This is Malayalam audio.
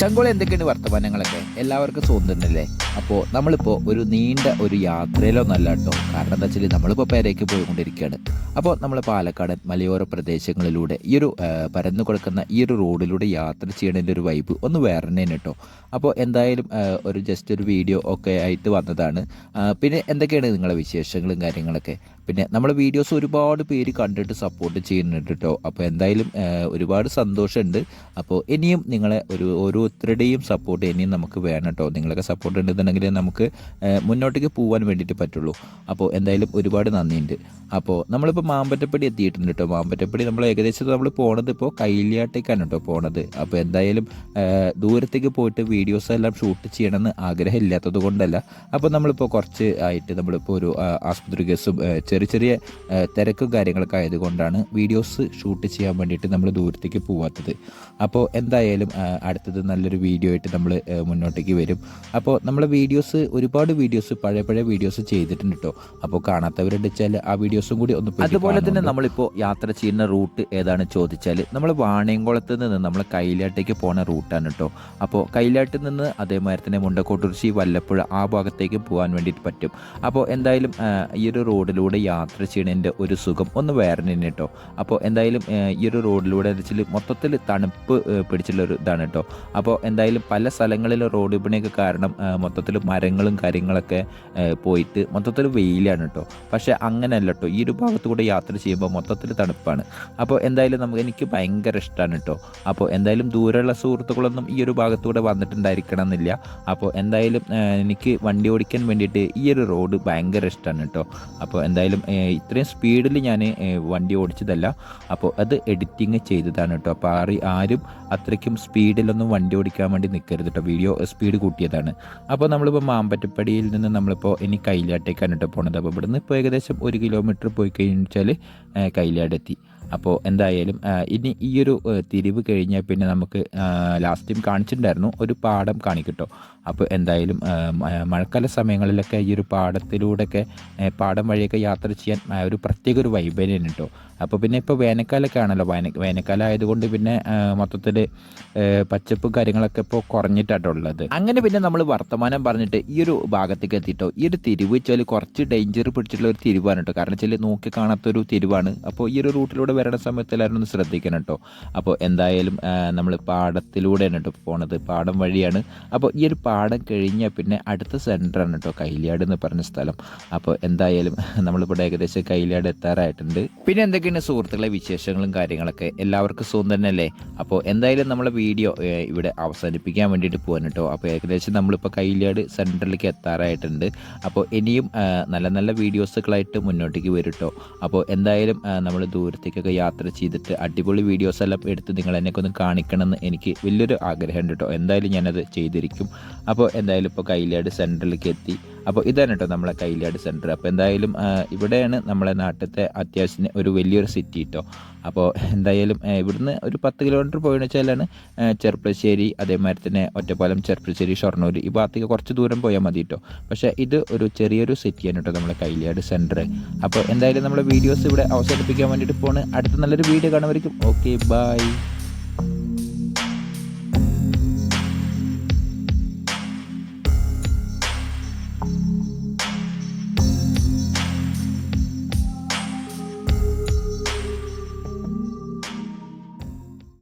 ചങ്കോള എന്തൊക്കെയാണ് വർത്തമാനങ്ങളൊക്കെ? എല്ലാവർക്കും സുഖം അപ്പോൾ നമ്മളിപ്പോൾ ഒരു നീണ്ട ഒരു യാത്രയിലൊന്നല്ല കേട്ടോ. കാരണം എന്താ വെച്ചാൽ നമ്മളിപ്പോൾ പേരേക്ക് പോയിക്കൊണ്ടിരിക്കുകയാണ് അപ്പോൾ നമ്മൾ പാലക്കാട് മലയോര പ്രദേശങ്ങളിലൂടെ ഈ ഒരു പരന്നു കൊടുക്കുന്ന ഈ ഒരു റോഡിലൂടെ യാത്ര ചെയ്യണതിന്റെ ഒരു വൈബ് ഒന്ന് വേറെ തന്നെയാണ് കേട്ടോ. അപ്പോൾ എന്തായാലും ഒരു ജസ്റ്റ് ഒരു വീഡിയോ ഒക്കെ ആയിട്ട് വന്നതാണ്. പിന്നെ എന്തൊക്കെയാണ് നിങ്ങളുടെ വിശേഷങ്ങളും കാര്യങ്ങളൊക്കെ? പിന്നെ നമ്മളെ വീഡിയോസ് ഒരുപാട് പേര് കണ്ടിട്ട് സപ്പോർട്ട് ചെയ്യുന്നുണ്ട് കേട്ടോ. അപ്പോൾ എന്തായാലും ഒരുപാട് സന്തോഷമുണ്ട്. അപ്പോൾ ഇനിയും നിങ്ങളെ ഒരു ഓരോരുത്തരുടെയും സപ്പോർട്ട് ഇനിയും നമുക്ക് വേണം കേട്ടോ. നിങ്ങളൊക്കെ സപ്പോർട്ട് ഉണ്ടെന്നുണ്ടെങ്കിൽ നമുക്ക് മുന്നോട്ടേക്ക് പോകാൻ വേണ്ടിയിട്ട് പറ്റുള്ളൂ. അപ്പോൾ എന്തായാലും ഒരുപാട് നന്ദിയുണ്ട്. അപ്പോൾ നമ്മളിപ്പോൾ മാമ്പറ്റപ്പടി എത്തിയിട്ടുണ്ട് കേട്ടോ മാമ്പറ്റപ്പടി നമ്മൾ ഏകദേശം നമ്മൾ പോണത് ഇപ്പോൾ കൈലിയാട്ടേക്കാണ് കേട്ടോ പോണത്. അപ്പോൾ എന്തായാലും ദൂരത്തേക്ക് പോയിട്ട് വീഡിയോസ് എല്ലാം ഷൂട്ട് ചെയ്യണമെന്ന് ആഗ്രഹമില്ലാത്തത് കൊണ്ടല്ല. അപ്പോൾ നമ്മളിപ്പോൾ കുറച്ച് ആയിട്ട് നമ്മളിപ്പോൾ ഒരു ആസ്പത്രി കേസും ചെറിയ ചെറിയ തിരക്കും കാര്യങ്ങളൊക്കെ ആയതുകൊണ്ടാണ് വീഡിയോസ് ഷൂട്ട് ചെയ്യാൻ വേണ്ടിയിട്ട് നമ്മൾ ദൂരത്തേക്ക് പോവാത്തത്. അപ്പോൾ എന്തായാലും അടുത്തത് നല്ലൊരു വീഡിയോ ആയിട്ട് നമ്മൾ മുന്നോട്ടേക്ക് വരും. അപ്പോൾ നമ്മളെ വീഡിയോസ് ഒരുപാട് വീഡിയോസ് പഴയ പഴയ വീഡിയോസ് ചെയ്തിട്ടുണ്ട് കേട്ടോ അപ്പോൾ കാണാത്തവരുണ്ട് വെച്ചാൽ ആ വീഡിയോസും കൂടി ഒന്ന് അതുപോലെ തന്നെ നമ്മളിപ്പോൾ യാത്ര ചെയ്യുന്ന റൂട്ട് ഏതാണ് ചോദിച്ചാൽ നമ്മൾ വാണിയംകുളത്ത് നിന്ന് നമ്മൾ കൈലാട്ടേക്ക് പോണ റൂട്ടാണ് കേട്ടോ അപ്പോൾ കൈലാട്ടിൽ നിന്ന് അതേമാതിരി തന്നെ മുണ്ടക്കോട്ടുർച്ചി വല്ലപ്പുഴ ആ ഭാഗത്തേക്ക് പോകാൻ വേണ്ടിയിട്ട് പറ്റും. അപ്പോൾ എന്തായാലും ഈ ഒരു റോഡിലൂടെ യാത്ര ചെയ്യണതിന്റെ ഒരു സുഖം ഒന്ന് വേറെ തന്നെ കേട്ടോ അപ്പോൾ എന്തായാലും ഈ ഒരു റോഡിലൂടെ എന്ന് വെച്ചാൽ മൊത്തത്തിൽ തണുപ്പ് പിടിച്ചുള്ള ഒരു ഇതാണ് കേട്ടോ അപ്പോൾ എന്തായാലും പല സ്ഥലങ്ങളിലും റോഡ് വിപണിയൊക്കെ കാരണം മൊത്തത്തിൽ മരങ്ങളും കാര്യങ്ങളൊക്കെ പോയിട്ട് മൊത്തത്തിൽ വെയിലാണ് കേട്ടോ പക്ഷേ അങ്ങനെയല്ല കേട്ടോ ഈ ഒരു ഭാഗത്ത് കൂടെ യാത്ര ചെയ്യുമ്പോൾ മൊത്തത്തിൽ തണുപ്പാണ്. അപ്പോൾ എന്തായാലും നമുക്ക് എനിക്ക് ഭയങ്കര ഇഷ്ടമാണ് കേട്ടോ അപ്പോൾ എന്തായാലും ദൂരെയുള്ള സുഹൃത്തുക്കളൊന്നും ഈ ഒരു ഭാഗത്തൂടെ വന്നിട്ടുണ്ടായിരിക്കണം എന്നില്ല അപ്പോൾ എന്തായാലും എനിക്ക് വണ്ടി ഓടിക്കാൻ വേണ്ടിയിട്ട് ഈ ഒരു റോഡ് ഭയങ്കര ഇഷ്ടമാണ് കേട്ടോ അപ്പോൾ എന്തായാലും ഇത്രയും സ്പീഡിൽ ഞാൻ വണ്ടി ഓടിച്ചതല്ല. അപ്പോൾ അത് എഡിറ്റിങ് ചെയ്തതാണ് കേട്ടോ അപ്പോൾ ആറി ആരും അത്രയ്ക്കും സ്പീഡിലൊന്നും വണ്ടി ഓടിക്കാൻ വേണ്ടി നിൽക്കരുത് കേട്ടോ വീഡിയോ സ്പീഡ് കൂട്ടിയതാണ്. അപ്പോൾ നമ്മളിപ്പോൾ മാമ്പറ്റപ്പടിയിൽ നിന്ന് നമ്മളിപ്പോൾ ഇനി കൈലാട്ടേക്കാണ് കേട്ടോ പോണത്. അപ്പോൾ ഇവിടുന്ന് ഇപ്പോൾ ഏകദേശം ഒരു കിലോമീറ്റർ പോയി കഴിഞ്ഞാൽ കൈലാടെത്തി. അപ്പോൾ എന്തായാലും ഇനി ഈ ഒരു തിരിവ് കഴിഞ്ഞാൽ പിന്നെ നമുക്ക് ലാസ്റ്റ് ടൈം കാണിച്ചിട്ടുണ്ടായിരുന്നു ഒരു പാടം കാണിക്കട്ടോ. അപ്പോൾ എന്തായാലും മഴക്കാല സമയങ്ങളിലൊക്കെ ഈ ഒരു പാടത്തിലൂടെയൊക്കെ പാടം വഴിയൊക്കെ യാത്ര ചെയ്യാൻ ഒരു പ്രത്യേക ഒരു വൈബ് കേട്ടോ. അപ്പോൾ പിന്നെ ഇപ്പോൾ വേനൽക്കാലമൊക്കെ ആണല്ലോ. വേന വേനൽക്കാലം ആയതുകൊണ്ട് പിന്നെ മൊത്തത്തിൽ പച്ചപ്പും കാര്യങ്ങളൊക്കെ ഇപ്പോൾ കുറഞ്ഞിട്ടാട്ടോ ഉള്ളത്. അങ്ങനെ പിന്നെ നമ്മൾ വർത്തമാനം പറഞ്ഞിട്ട് ഈ ഒരു ഭാഗത്തേക്ക് എത്തിയിട്ടോ ഈ ഒരു തിരിവ് വെച്ചാൽ കുറച്ച് ഡേഞ്ചർ പിടിച്ചിട്ടുള്ള ഒരു തിരിവാണ് കേട്ടോ. കാരണം വെച്ചാൽ നോക്കി കാണാത്തൊരു തിരിവാണ്. അപ്പോൾ ഈ ഒരു റൂട്ടിലൂടെ വരണ സമയത്ത് എല്ലാവരും ഒന്ന് ശ്രദ്ധിക്കണം കേട്ടോ. അപ്പോൾ എന്തായാലും നമ്മൾ പാടത്തിലൂടെയാണ് കേട്ടോ പോണത്. പാടം വഴിയാണ്. അപ്പോൾ ഈ ഒരു പാടം കഴിഞ്ഞാൽ പിന്നെ അടുത്ത സെന്ററാണ് കേട്ടോ കൈലിയാട് എന്ന് പറഞ്ഞ സ്ഥലം. അപ്പോൾ എന്തായാലും നമ്മളിവിടെ ഏകദേശം കൈലിയാട് എത്താറായിട്ടുണ്ട്. പിന്നെ എന്തൊക്കെയാണ് സുഹൃത്തുക്കളെ വിശേഷങ്ങളും കാര്യങ്ങളൊക്കെ? എല്ലാവർക്കും സുഖം തന്നെയല്ലേ? അപ്പോൾ എന്തായാലും നമ്മളെ വീഡിയോ ഇവിടെ അവസാനിപ്പിക്കാൻ വേണ്ടിയിട്ട് പോകാൻ കേട്ടോ. അപ്പോൾ ഏകദേശം നമ്മളിപ്പോൾ കൈലിയാട് സെന്ററിലേക്ക് എത്താറായിട്ടുണ്ട്. അപ്പോൾ ഇനിയും നല്ല നല്ല വീഡിയോസുകളായിട്ട് മുന്നോട്ടേക്ക് വരും കേട്ടോ. അപ്പോൾ എന്തായാലും നമ്മൾ ദൂരത്തേക്കൊക്കെ യാത്ര ചെയ്തിട്ട് അടിപൊളി വീഡിയോസ് എല്ലാം എടുത്ത് നിങ്ങൾ എന്നെക്കൊന്ന് കാണിക്കണം കാണിക്കണമെന്ന് എനിക്ക് വലിയൊരു ആഗ്രഹമുണ്ട് കേട്ടോ എന്തായാലും ഞാനത് ചെയ്തിരിക്കും. അപ്പോൾ എന്തായാലും ഇപ്പോൾ കൈലാട് സെൻട്രലിലേക്ക് എത്തി. അപ്പോൾ ഇതാണ് കേട്ടോ നമ്മളെ കൈലാട് സെന്റർ അപ്പോൾ എന്തായാലും ഇവിടെയാണ് നമ്മളെ നാട്ടിലത്തെ അത്യാവശ്യം ഒരു വലിയൊരു സിറ്റി കേട്ടോ അപ്പോൾ എന്തായാലും ഇവിടുന്ന് ഒരു പത്ത് കിലോമീറ്റർ പോയെന്ന് വെച്ചാലാണ് ചെറുപ്പശ്ശേരി അതേമാതിരി തന്നെ ഒറ്റപ്പാലം ചെറുപ്പശ്ശേരി ഷൊർണൂർ ഈ ഭാഗത്തേക്ക് കുറച്ച് ദൂരം പോയാൽ മതി കേട്ടോ പക്ഷേ ഇത് ഒരു ചെറിയൊരു സിറ്റിയാണ് കേട്ടോ നമ്മുടെ കൈലാട് സെന്റർ അപ്പോൾ എന്തായാലും നമ്മുടെ വീഡിയോസ് ഇവിടെ അവസാനിപ്പിക്കാൻ വേണ്ടിയിട്ട് പോണ്. അടുത്ത നല്ലൊരു വീഡിയോ കാണുമായിരിക്കും ഓക്കെ ബൈ